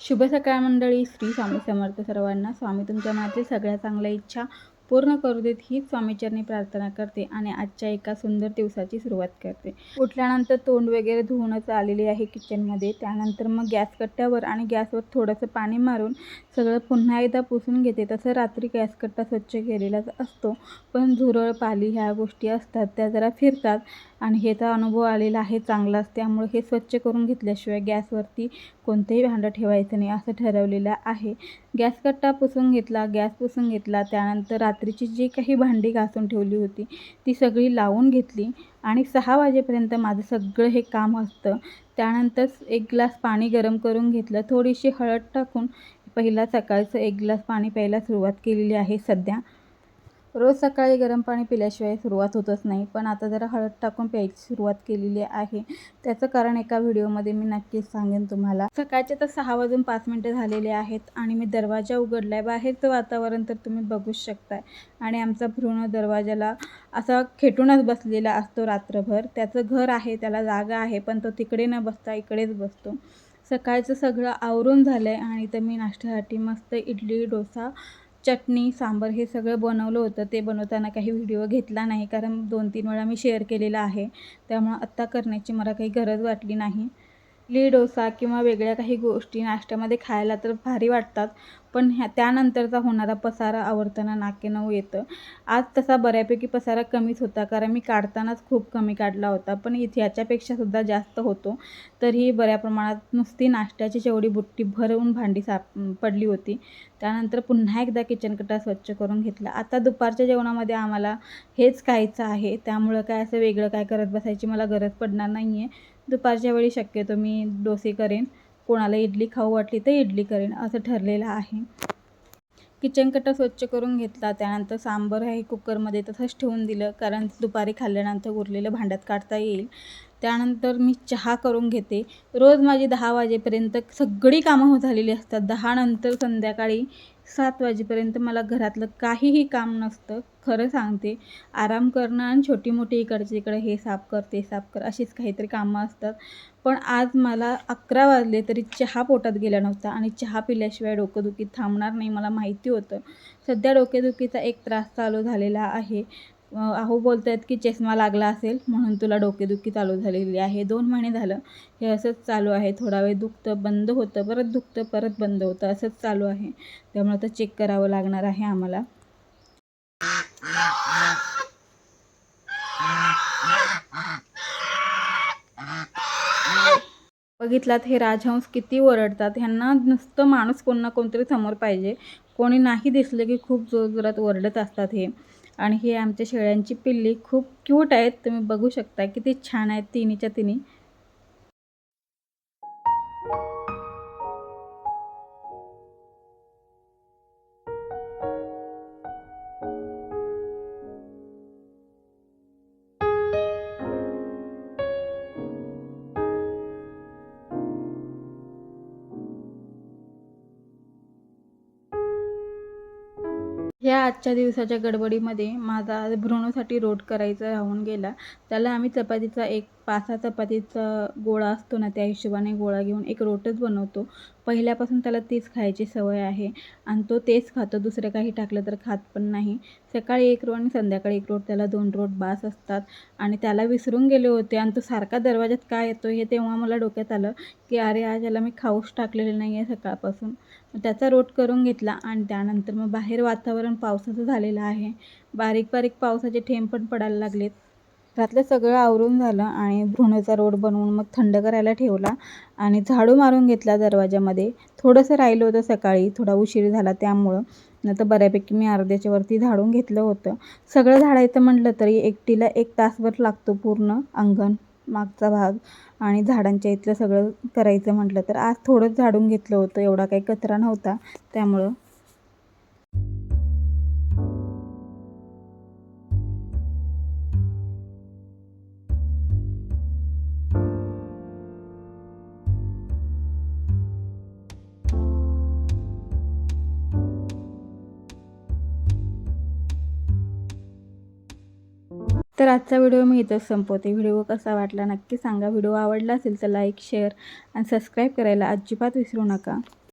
शुभ सकाळ मंडळी. श्री स्वामी समर्थ सर्वांना स्वामी तुमच्या मनातील सगळ्या चांगल्या इच्छा पूर्ण करू देत हीच स्वामीचरणी प्रार्थना करते आणि आजच्या एका सुंदर दिवसाची सुरुवात करते. उठल्यानंतर तोंड वगैरे धुवूनच आलेली आहे किचनमध्ये. त्यानंतर मग गॅस कट्ट्यावर आणि गॅसवर थोडंसं पाणी मारून सगळं पुन्हा एकदा पुसून घेते. तसं रात्री गॅस कट्टा स्वच्छ केलेलाच असतो. पण झुरळ पाली ह्या गोष्टी असतात त्या जरा फिरतात. आणि हे तर अनुभव आलेला आहे चांगलाच त्यामुळे हे स्वच्छ करून घेतल्याशिवाय गॅसवरती कोणतंही भांडं ठेवायचं नाही असं ठरवलेलं आहे. गॅस कट्टा पुसून घेतला गॅस पुसून घेतला त्यानंतर रात्रीची जी काही भांडी घासून ठेवली होती ती सगळी लावून घेतली आणि सहा वाजेपर्यंत माझं सगळं हे काम असतं. त्यानंतर एक ग्लास पाणी गरम करून घेतलं. थोडीशी हळद टाकून पहिला सकाळचं एक ग्लास पाणी प्यायला सुरुवात केलेली आहे सध्या. रोज सकाळी गरम पाणी पिल्याशिवाय सुरुवात होतच नाही. पण आता जरा हळद टाकून प्यायची सुरुवात केलेली आहे. त्याचं कारण एका व्हिडिओमध्ये मी नक्कीच सांगेन तुम्हाला. सकाळचे तर सहा वाजून पाच मिनटं झालेले आहेत आणि मी दरवाजा उघडला आहे बाहेरचं वातावरण तर तुम्ही बघूच शकताय. आणि आमचा भ्रूण दरवाजाला असा खेटूनच बसलेला असतो रात्रभर. त्याचं घर आहे त्याला जागा आहे पण तो तिकडे न बसता इकडेच बसतो. सकाळचं सगळं आवरून झालं आहे आणि तर मी नाश्त्यासाठी मस्त इडली डोसा चटणी सांबर हे सगळं बनवलं होतं. ते बनवताना काही व्हिडिओ घेतला नाही. कारण दोन तीन वेळा मी शेअर केलेला आहे. त्यामुळं आत्ता करण्याची मला काही गरज वाटली नाही. इडली डोसा किंवा वेगळ्या काही गोष्टी नाश्त्यामध्ये खायला तर भारी वाटतात. पण ह्या त्यानंतरचा होणारा पसारा आवडताना नाकेनऊ येतं. आज तसा बऱ्यापैकी पसारा कमीच होता कारण मी काढतानाच खूप कमी काढला होता. पण इथे याच्यापेक्षासुद्धा जास्त होतो. तरीही बऱ्या प्रमाणात नुसती नाश्त्याची जेवढी बुट्टी भरवून भांडी साप पडली होती त्यानंतर पुन्हा एकदा किचन स्वच्छ करून घेतला. आता दुपारच्या जेवणामध्ये आम्हाला हेच खायचं आहे. त्यामुळं काय असं वेगळं काय करत बसायची मला गरज पडणार नाही आहे दुपारच्या वेळी शक्यतो मी डोसे करेन. कोणाला इडली खाऊ वाटली तर इडली करेन असं ठरलेलं आहे. किचन कट्टा स्वच्छ करून घेतला. त्यानंतर सांबर हे कुकरमध्ये तसंच ठेवून दिलं. कारण दुपारी खाल्ल्यानंतर उरलेलं भांड्यात काढता येईल. त्यानंतर मी चहा करून घेते. रोज माझी दहा वाजेपर्यंत सगळी कामं हो झालेली असतात. दहानंतर संध्याकाळी सात वाजेपर्यंत मला घरातलं काहीही काम नसतं खरं सांगते. आराम करणं आणि छोटी मोठी इकडचे इकडे हे साफ कर ते साफ कर अशीच काहीतरी कामं असतात. पण आज मला अकरा वाजले तरी चहा पोटात गेला नव्हता आणि चहा पिल्याशिवाय डोकंदुखी थांबणार नाही मला माहिती होतं. सध्या डोकेदुखीचा एक त्रास चालू झालेला आहे. अहो बोलत आहेत की चष्मा लागला असेल म्हणून तुला डोकेदुखी चालू झालेली आहे. दोन महिने झालं हे असंच चालू आहे. थोडा वेळ दुखतं बंद होतं परत दुखतं परत बंद होतं असंच चालू आहे. त्यामुळे आता चेक करावं लागणार आहे आम्हाला. बघितलात हे राजहंस किती ओरडतात. ह्यांना नुसतं माणूस कोण ना कोणतरी समोर पाहिजे. कोणी नाही दिसलं की खूप जोरजोरात ओरडत असतात हे. आणि हे आमच्या शेळ्यांची पिल्ली खूप क्यूट आहेत. तुम्ही बघू शकता किती छान आहेत तिन्हीच्या तिन्ही. ह्या आजच्या दिवसाच्या गडबडीमध्ये माझा भ्रूणासाठी रोट करायचा राहून गेला. त्याला आम्ही चपातीचा एक पाच सहा चपातीचा गोळा असतो ना त्या हिशोबाने गोळा घेऊन एक रोटच बनवतो. पहिल्यापासून त्याला तीच खायची सवय आहे आणि तो तेच खातो. दुसरं काही टाकलं तर खात पण नाही. सकाळी एक रोट आणि संध्याकाळी एक रोट त्याला दोन रोट बास असतात. आणि त्याला विसरून गेले होते आणि तो सारखा दरवाज्यात काय येतो हे तेव्हा मला डोक्यात आलं की अरे आज याला मी खाऊच टाकलेलं नाही आहे सकाळपासून. त्याचा रोट करून घेतला आणि त्यानंतर मग बाहेर वातावरण पावसाचं झालेलं आहे. बारीक बारीक पावसाचे थेंब पण पडायला लागलेत. घरातलं सगळं आवरून झालं आणि भ्रूणाचा रोड बनवून मग थंड करायला ठेवला आणि झाडू मारून घेतला दरवाजामध्ये. थोडंसं राहिलं होतं सकाळी थोडा उशीर झाला त्यामुळं. नाही तर बऱ्यापैकी मी अर्ध्याच्या वरती झाडून घेतलं होतं. सगळं झाडायचं म्हटलं तरी एकटीला एक तासभर लागतो पूर्ण अंगण मागचा भाग आणि झाडांच्या इथलं सगळं करायचं म्हटलं तर आज थोडंच झाडून घेतलं होतं एवढा काही कचरा नव्हता त्यामुळं. तर आजचा व्हिडिओ मी इथंच संपवते. व्हिडिओ कसा वाटला नक्की सांगा. व्हिडिओ आवडला असेल तर लाईक शेअर आणि सबस्क्राईब करायला अजिबात विसरू नका.